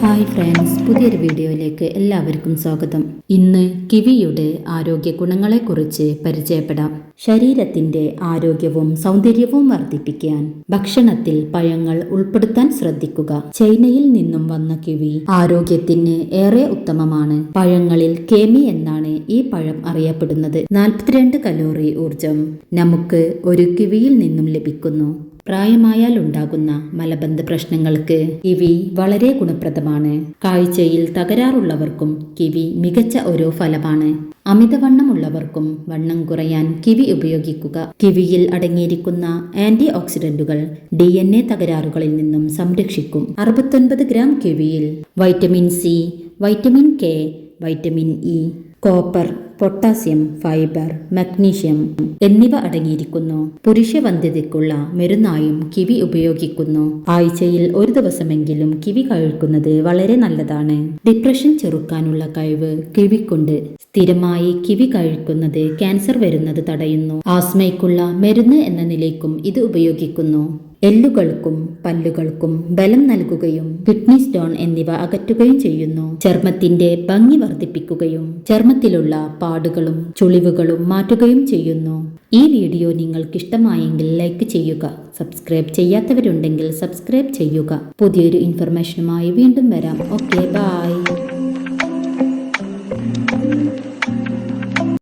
Hi friends പുതിയൊരു വീഡിയോയിലേക്ക് എല്ലാവർക്കും സ്വാഗതം. ഇന്ന് കിവിയുടെ ആരോഗ്യ ഗുണങ്ങളെക്കുറിച്ച് പരിചയപ്പെടാം. ശരീരത്തിന്റെ ആരോഗ്യവും സൗന്ദര്യവും വർദ്ധിപ്പിക്കാൻ ഭക്ഷണത്തിൽ പഴങ്ങൾ ഉൾപ്പെടുത്താൻ ശ്രദ്ധിക്കുക. ചൈനയിൽ നിന്നും വന്ന കിവി ആരോഗ്യത്തിന് ഏറെ ഉത്തമമാണ്. പഴങ്ങളിൽ കേമി എന്നാണ് ഈ പഴം അറിയപ്പെടുന്നത്. നാൽപ്പത്തിരണ്ട് കലോറി ഊർജം നമുക്ക് ഒരു കിവിയിൽ നിന്നും ലഭിക്കുന്നു. പ്രായമായാൽ ഉണ്ടാകുന്ന മലബന്ധ പ്രശ്നങ്ങൾക്ക് കിവി വളരെ ഗുണപ്രദമാണ്. കാഴ്ചയിൽ തകരാറുള്ളവർക്കും കിവി മികച്ച ഒരു ഫലമാണ്. അമിതവണ്ണമുള്ളവർക്കും വണ്ണം കുറയാൻ കിവി ഉപയോഗിക്കുക. കിവിയിൽ അടങ്ങിയിരിക്കുന്ന ആന്റി ഓക്സിഡന്റുകൾ ഡി എൻ എ തകരാറുകളിൽ നിന്നും സംരക്ഷിക്കും. അറുപത്തൊൻപത് gram കിവിയിൽ vitamin C vitamin K vitamin E copper potassium fibre magnesium എന്നിവ അടങ്ങിയിരിക്കുന്നു. പുരുഷ വന്ധ്യതയ്ക്കുള്ള മരുന്നായും കിവി ഉപയോഗിക്കുന്നു. ആഴ്ചയിൽ ഒരു ദിവസമെങ്കിലും കിവി കഴിക്കുന്നത് വളരെ നല്ലതാണ്. ഡിപ്രഷൻ ചെറുക്കാനുള്ള കഴിവ് കിവിക്കുണ്ട്. സ്ഥിരമായി കിവി കഴിക്കുന്നത് ക്യാൻസർ വരുന്നത് തടയുന്നു. ആസ്മയ്ക്കുള്ള മരുന്ന് എന്ന നിലയ്ക്കും ഇത് ഉപയോഗിക്കുന്നു. എല്ലുകൾക്കും പല്ലുകൾക്കും ബലം നൽകുകയും കിഡ്നി സ്റ്റോൺ എന്നിവ അകറ്റുകയും ചെയ്യുന്നു. ചർമ്മത്തിന്റെ ഭംഗി വർദ്ധിപ്പിക്കുകയും ചർമ്മത്തിലുള്ള പാടുകളും ചുളിവുകളും മാറ്റുകയും ചെയ്യുന്നു. ഈ വീഡിയോ നിങ്ങൾക്ക് ഇഷ്ടമായെങ്കിൽ ലൈക്ക് ചെയ്യുക സബ്സ്ക്രൈബ് ചെയ്യാത്തവരുണ്ടെങ്കിൽ സബ്സ്ക്രൈബ് ചെയ്യുക. പുതിയൊരു ഇൻഫർമേഷനുമായി വീണ്ടും വരാം. Okay bye